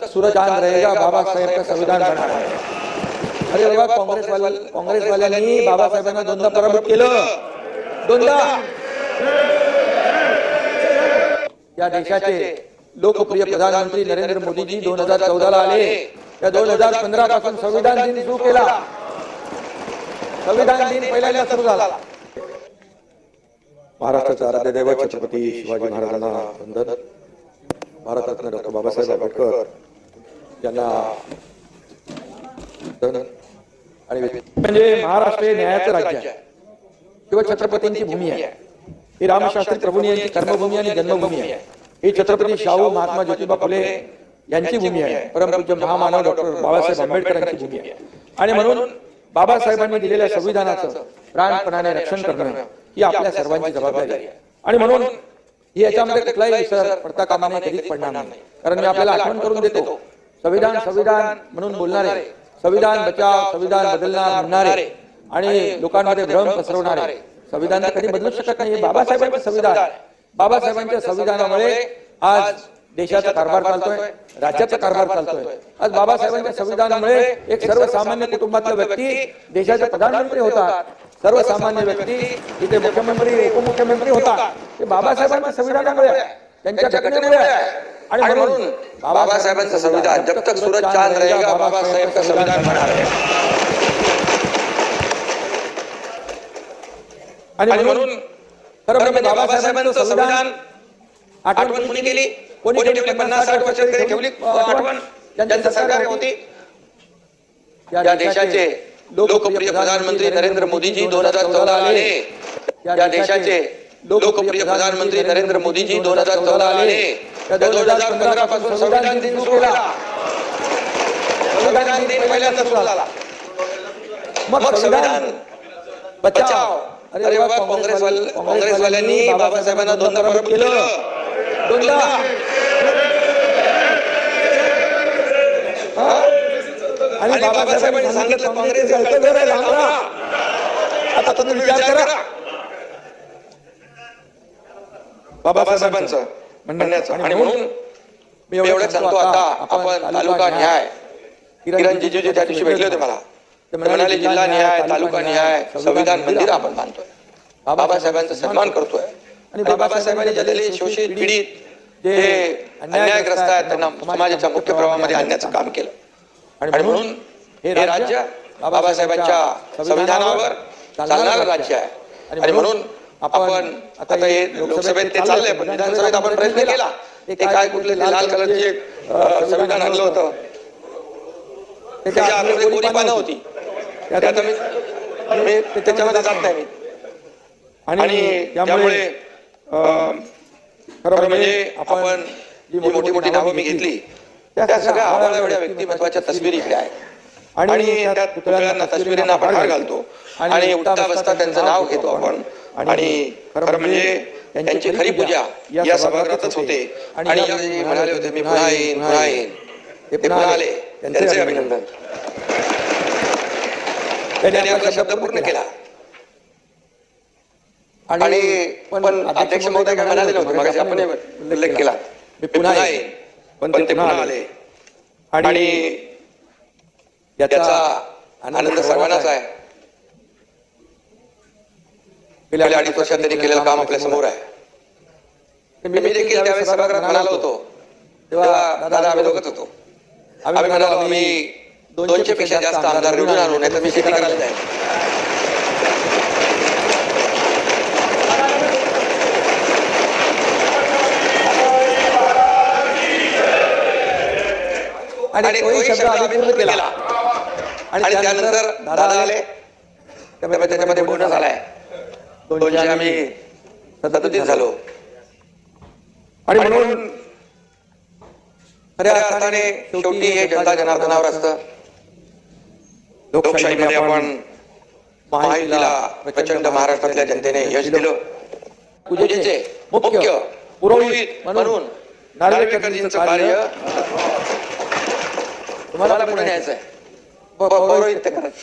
का सूरज चांद रहेगा बाबा साहेब का संविधान बना है। अरे बाबा काँग्रेस वाले काँग्रेस वाल्यांनी बाबासाहेबांना दोनदा पराभूत केलं। दोनदा या देशाचे लोकप्रिय प्रधानमंत्री नरेंद्र मोदीजी दोन हजार चौदा ला आले. त्या दोन हजार पंधरा पासून संविधान दिन सुरू केला. संविधान दिन पहिल्यांदा सुरू झाला. महाराष्ट्राचा आराध्य दैवत छत्रपती शिवाजी महाराजांना वंदन. भारतरत्न डॉक्टर बाबासाहेब आंबेडकर यांना आणि म्हणजे महाराष्ट्र हे न्यायाचं राज्य आहे. किंवा छत्रपतींची भूमी आहे. ही रामशास्त्री प्रभूंनी यांची कर्मभूमी आणि जन्मभूमी आहे. ही छत्रपती शाहू महात्मा ज्योतिबा फुले यांची भूमी आहे. परमपूज्य महामानव डॉक्टर बाबासाहेब आंबेडकरांची भूमी आहे. आणि म्हणून बाबासाहेबांनी दिलेल्या संविधानाचं प्राणपणाने रक्षण करणं ही आपल्या सर्वांची जबाबदारी आहे. आणि म्हणून ही याच्यामध्ये कुठलाही विसर पडता कामा कधीच पडणार नाही. कारण मी आपल्याला आठवण करून देतो संविधान संविधान म्हणून बोलणारे. संविधान बचाव संविधान बदलणार म्हणणारे. आणि लोकांमध्ये भ्रम पसरवणारे. संविधान कधी बदलू शकत नाही. हे बाबासाहेबांचं संविधान. बाबासाहेबांच्या संविधानामुळे आज देशाचा कारभार चालतोय राज्याचा कारभार चालतोय. आज बाबासाहेबांच्या संविधानामुळे एक सर्वसामान्य कुटुंबातला व्यक्ती देशाचे प्रधानमंत्री होतात. सर्वसामान्य व्यक्ती इथे मुख्यमंत्री उपमुख्यमंत्री होता ते बाबासाहेबांच्या संविधानामुळे. त्यांच्या घटनेमुळे आहे. आणि म्हणून बाबासाहेबांचं संविधान जब तक सूरज चांद रहेगा बाबासाहेब का संविधान बना रहेगा आणि म्हणून म्हणजे म्हणजे बाबासाहेबांचं संविधान आठवण कोणी केली? कोणी ठेवली? पन्नास साठ वर्ष ठेवली? आठवण? ज्यांचं सरकार होती? या देशाचे लोकप्रिय प्रधानमंत्री नरेंद्र मोदीजी दोन हजार चौदा आले. या देशाचे लोकप्रिय प्रधानमंत्री नरेंद्र मोदीजी दोन हजार चौदा आले दोन हजार पंधरा पासून संविधान दिन सुरू केला संविधान दिन पहिल्यांदा सुरू झाला मग संविधान बचाव अरे बाबा काँग्रेस काँग्रेसवाल्यांनी बाबासाहेबांना दोनदा पराभूत केलं दोनदा आणि बाबासाहेबांनी सांगितलं काँग्रेस आता तुम्ही विचार करा बाबासाहेबांचं म्हणण्याचं. आणि म्हणून मी एवढं सांगतो आता आपण तालुका न्याय. किरण जिजूजी त्या दिवशी भेटले होते मला. म्हणाले जिल्हा न्याय तालुका न्याय संविधान मंदिर आपण बांधतोय बाबासाहेबांचा सन्मान करतोय. आणि बाबासाहेबांनी जलेले शोषित पीडित जे अन्यायग्रस्त आहेत त्यांना समाजाच्या मुख्य प्रवाहामध्ये आणण्याचं काम केलं. आणि म्हणून हे राज्य बाबासाहेबांच्या संविधानावर चालणारं राज्य आहे. आणि म्हणून आपण आता हे लोकसभेत ते चाललंय पण विधानसभेत आपण प्रयत्न केला. ते काय कुठले ते लाल कलरचे एक, संविधान आणलं होतं. त्याच्या आतमध्ये कोरी पानं होती? त्यात मी त्याच्यामध्ये जात नाही आणि त्यामुळे खरं म्हणजे आपण जी मोठी मोठी नावं मी घेतली त्या सगळ्या आवाळ्या एवढ्या व्यक्तिमत्वाच्या तस्वीरी इकडे आहेत. आणि त्या पुतळ्यांना तस्वीरींना आपण हार घालतो. आणि उठता बसता त्यांचं नाव घेतो आपण. आणि खरं म्हणजे त्यांची खरी पूजा या सभागृहातच होते. आणि म्हणाले होते मी पुन्हा येईन पुन्हा येईन. ते पुन्हा आले. त्यांचे अभिनंदन. त्यांनी आपला शब्द पूर्ण केला. आणि पण अध्यक्ष महोदय काय म्हणाले नव्हते मग आपण उल्लेख केला. मी पुन्हा येईन. पण ते पुन्हा आले. आणि याचा आनंद सर्वांनाच आहे. गेल्या अडीच वर्षात त्यांनी केलेलं काम आपल्यासमोर आहे. मी देखील त्यावेळेस सभागृहात म्हणालो होतो. तेव्हा दादा आम्ही दोघच होतो. आम्ही म्हणालो आम्ही दोनशे पेक्षा जास्त आमदार निवडून आणू नाही तर मी शेती करायला जाईल. आणि तोही शब्द आम्ही पूर्ण केला. आणि त्यानंतर दादा आले. त्यामुळे त्याच्यामध्ये बोनस आलाय आम्ही सदतीस झालो. आणि म्हणून खऱ्या अर्थाने शेवटी हे जनता जनार्दनावर असतं. लोकशाहीमध्ये आपण प्रचंड महाराष्ट्रातल्या जनतेने यश दिलं. पूजेचे मुख्य पुरोहित म्हणून नार्वेकरजींचं कार्य तुम्हाला पुढे न्यायचं आहे प- पौरोहित्य करायचं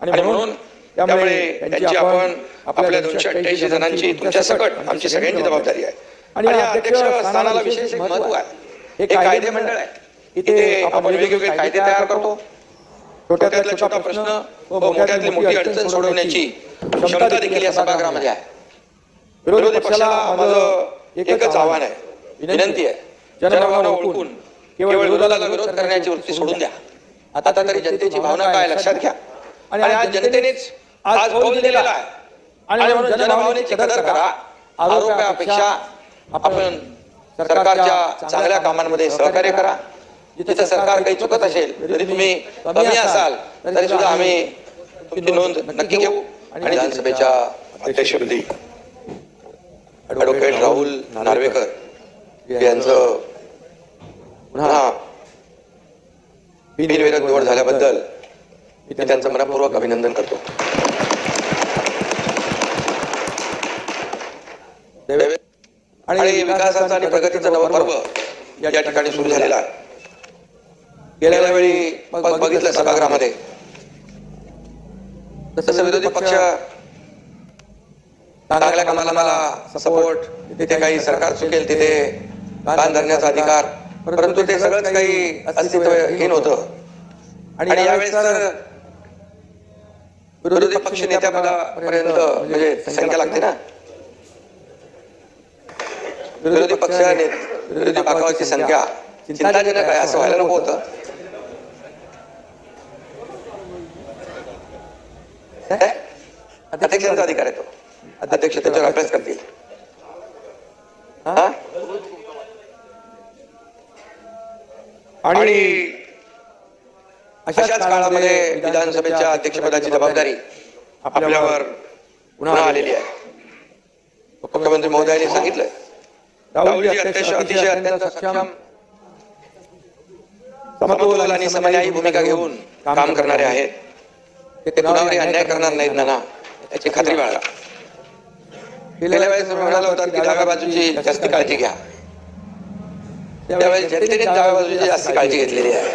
आणि म्हणून त्यामुळे त्यांची आपण आपल्या दोनशे अठ्ठ्याऐंशी जणांची तुमच्या सकट आमची सगळ्यांची जबाबदारी आहे. आणि या अध्यक्ष स्थानाला विशेष महत्त्व आहे. हे कायदे मंडळ आहे. इथे आपण वेगवेगळे कायदे तयार करतो. छोट्यातला छोटा प्रश्न व मोठ्यातली मोठी अडचण सोडवण्याची क्षमता देखील या सभागृहामध्ये आहे. विरोधी पक्षाला माझं एकच आव्हान आहे. विनंती आहे. जनभावना ओळखून केवळ विरोधाला विरोध करण्याची वृत्ती सोडून द्या. आता तरी जनतेची भावना काय लक्षात घ्या आणि आज जनतेनेच आज कौल दिलेला आहे. आणि म्हणून जनभावनेची कदर करा. आरोपापेक्षा आपण सरकारच्या चांगल्या कामांमध्ये सहकार्य करा. जिथे सरकार काही चुकत असेल तरी तुम्ही कमी असाल तरी सुद्धा आम्ही तुमची नोंद नक्की घेऊ आणि विधानसभेच्या अध्यक्षपदी ऍडव्होकेट राहुल नार्वेकर यांचं पुन्हा बिनविरोध निवड झाल्याबद्दल मी त्यांचं मनपूर्वक अभिनंदन करतो. आणि विकासाचा आणि प्रगतीचा नवा पर्व या ठिकाणी सुरू झालेला आहे. गेल्या वेळी बघ- बघितलं सभागृहामध्ये. तसं विरोधी पक्ष चांगल्या कामाला मला सपोर्ट तिथे काही सरकार चुकेल तिथे कान धरण्याचा अधिकार परंतु ते सगळंच काही अस्तित्वहीन होतं. आणि यावेळेस विरोधी पक्ष नेत्यापदापर्यंत म्हणजे संख्या लागते ना? विरोधी पक्ष ने- विरोधी पक्षाची संख्या चिंताजनक आहे असं व्हायला नको होतं. काय? अध्यक्षांचा अधिकार आहे तो. अध्यक्ष त्याच्यावर अभ्यास करतील हा? आणि अशाच काळामध्ये विधानसभेच्या अध्यक्षपदाची जबाबदारी आपल्यावर पुन्हा आलेली आहे. मुख्यमंत्री महोदयांनी सांगितलंय. राहुलजी अध्यक्ष अतिशय अत्यंत सक्षम समतोल आणि समन्यायी भूमिका घेऊन काम करणारे आहेत. ते कुणावरही अन्याय करणार नाहीत ना याची खात्री बाळगा. गेल्या वेळेस म्हणाला होता की डाव्या बाजूची जास्ती काळजी घ्या. त्यावेळेस जनतेने डाव्या बाजूची जास्त काळजी घेतलेली आहे.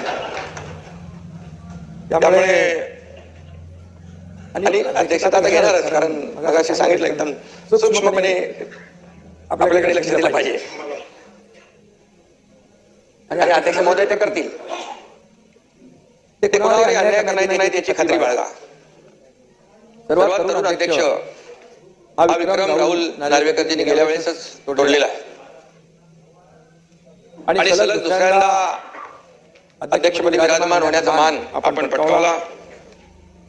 त्यामुळे आणि अध्यक्षता आता घेणारच कारण मगाशी सांगितलं एकदम सूक्ष्मपणे आपल्याकडे लक्ष दिलं पाहिजे. आणि अध्यक्ष महोदय ते करतील. ते कोणावरही अन्याय करण्याची नाही त्याची खात्री बाळगा. सर्वात तरुण अध्यक्ष हा विक्रम राहुल नार्वेकरजींनी गेल्या वेळेसच तोडलेला आहे. आणि सलग दुसऱ्यांदा अध्यक्षपदी विराजमान होण्याचा मान आपण पटकावला.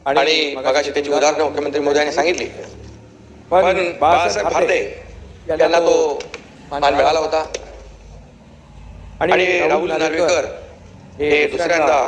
आणि मगाशी त्याची उदाहरणं मुख्यमंत्री मोदयांनी सांगितली. पण बाळासाहेब भारते यांना तो मान मिळाला होता. आणि राहुल नार्वेकर हे दुसऱ्यांदा